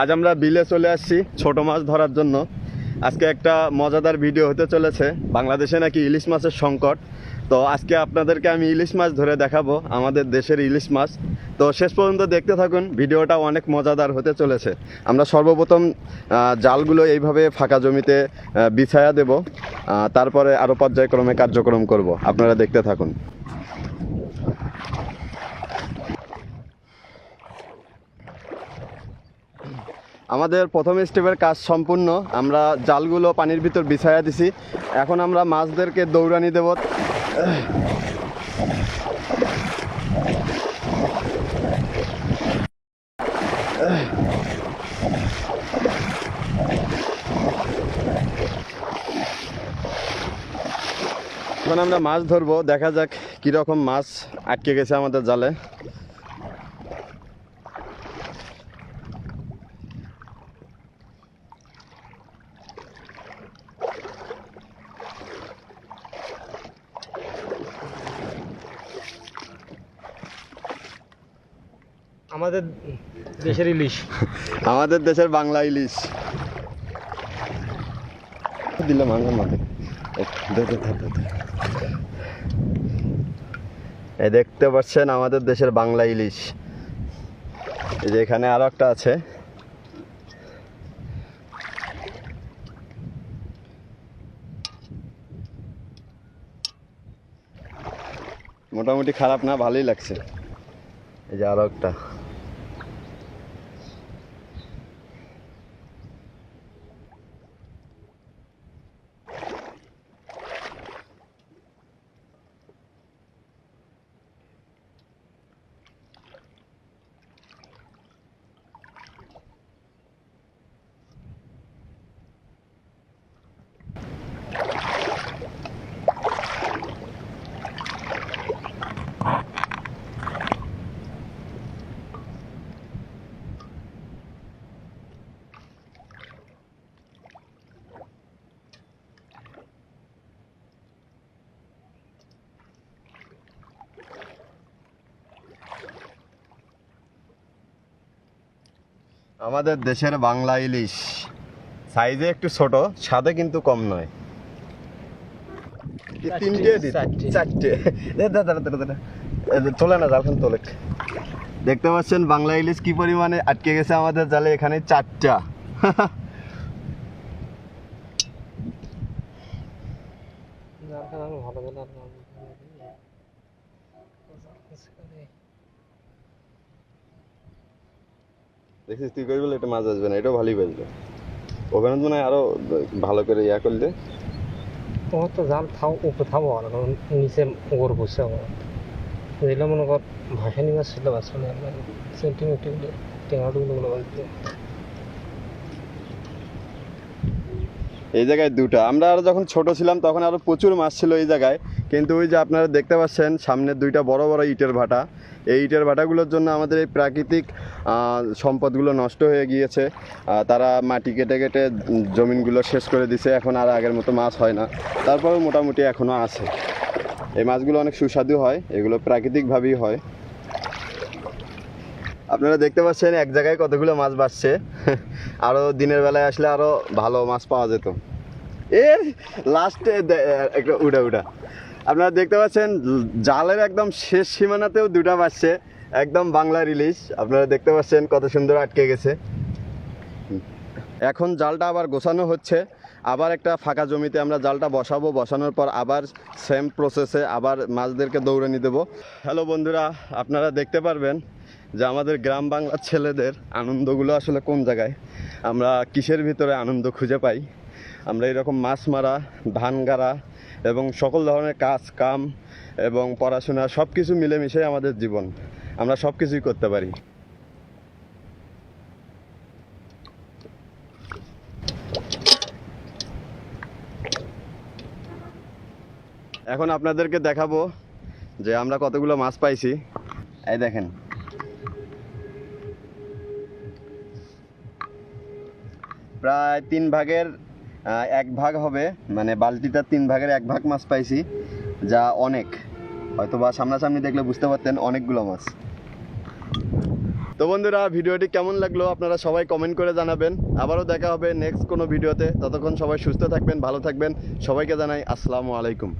আজ আমরা বিলে চলে আসছি ছোট মাছ ধরার জন্য। আজকে একটা মজাদার ভিডিও হতে চলেছে। বাংলাদেশে নাকি ইলিশ মাছের সংকট। তো আজকে আপনাদেরকে আমি ইলিশ মাছ ধরে দেখাবো, আমাদের দেশের ইলিশ মাছ। তো শেষ পর্যন্ত দেখতে থাকুন, ভিডিওটা অনেক মজাদার হতে চলেছে। আমরা সর্বপ্রথম জালগুলো এইভাবে ফাঁকা জমিতে বিছায়া দেব। তারপরে আরও পর্যায়ক্রমে কার্যক্রম করব। আপনারা দেখতে থাকুন। আমাদের প্রথম স্টেপের কাজ সম্পূর্ণ। আমরা জালগুলো পানির ভিতর বিছায়া দিছি। এখন আমরা মাছদেরকে দৌড়ানি দেব। এখন আমরা মাছ ধরবো। দেখা যাক কীরকম মাছ আটকে গেছে আমাদের জালে। আমাদের দেশের ইলিশ। আমাদের দেশের বাংলা ইলিশ। দিলাম দে। এই দেখতে পাচ্ছেন আমাদের দেশের বাংলা ইলিশ। এই যে এখানে আরও একটা আছে। মোটামুটি খারাপ না, ভালোই লাগছে। এই যে আরও একটা। আমাদের দেশের বাংলা ইলিশ সাইজে একটু ছোট স্বাদে কিন্তু কম নয়। তিনটে চারটে। তোলে না জালখান তোলে। দেখতে পাচ্ছেন বাংলা ইলিশ কি পরিমাণে আটকে গেছে আমাদের জালে এখানে চারটা। ভালো বলে আর দেখছিস তুই কই বলে এটা মাছ আসবে না এটাও ভালোই বাজবে ওখানে তো মনে হয় আরও ভালো করে ইয়া করলে। তোমার তো জাল থাও উপরে থাবো আর কারণ নিচে ওর বসে দিলে মনে কর ভাসানি মাছ ছিল মাছ মানে সেন্টিমিটার টেঙাটুগুলো বলতে এই জায়গায় দুটো। আমরা আরও যখন ছোট ছিলাম তখন আরও প্রচুর মাছ ছিল এই জায়গায়। কিন্তু ওই যে আপনারা দেখতে পাচ্ছেন, সামনে দুইটা বড় বড় ইটের ভাটা। এই ইটের ভাটাগুলোর জন্য আমাদের এই প্রাকৃতিক সম্পদগুলো নষ্ট হয়ে গিয়েছে। তারা মাটি কেটে কেটে জমিনগুলো শেষ করে দিছে। এখন আর আগের মতো মাছ হয় না। তারপরেও মোটামুটি এখনও আছে। এই মাছগুলো অনেক সুস্বাদু হয়। এগুলো প্রাকৃতিকভাবেই হয়। আপনারা দেখতে পাচ্ছেন এক জায়গায় কতগুলো মাছ বাসছে আরও দিনের বেলায় আসলে আরও ভালো মাছ পাওয়া যেত। এ, লাস্টে একটা উড়া উড়া। আপনারা দেখতে পাচ্ছেন, জালের একদম শেষ সীমানাতেও দুটা বাসছে একদম বাংলা রিলিজ আপনারা দেখতে পাচ্ছেন কত সুন্দর আটকে গেছে। এখন জালটা আবার গোছানো হচ্ছে। আবার একটা ফাঁকা জমিতে আমরা জালটা বসাবো। বসানোর পর আবার সেম প্রসেসে আবার মাছদেরকে দৌড়ানি দেবো। হ্যালো বন্ধুরা, আপনারা দেখতে পারবেন যে আমাদের গ্রাম বাংলার ছেলেদের আনন্দগুলো আসলে কোন জায়গায়। আমরা কিসের ভিতরে আনন্দ খুঁজে পাই? আমরা এরকম মাছ মারা, ধান গাড়া এবং সকল ধরনের কাজ, কাম এবং পড়াশোনা সব কিছু মিলেমিশে আমাদের জীবন। আমরা সব কিছুই করতে পারি। এখন আপনাদেরকে দেখাবো যে আমরা কতগুলো মাছ পাইছি। এই দেখেন। প্রায় তিন ভাগের এক ভাগ হবে মানে বালতিটা তিন ভাগের এক ভাগ মাছ পাইছি, যা অনেক। হয়তো বা সামনাসামনি দেখলে বুঝতে পারতেন অনেকগুলো মাছ। তো বন্ধুরা, ভিডিওটি কেমন লাগল আপনারা সবাই কমেন্ট করে জানাবেন। আবারও দেখা হবে নেক্সট কোনো ভিডিওতে। ততক্ষণ সবাই সুস্থ থাকবেন, ভালো থাকবেন। সবাইকে জানাই আসসালামু আলাইকুম।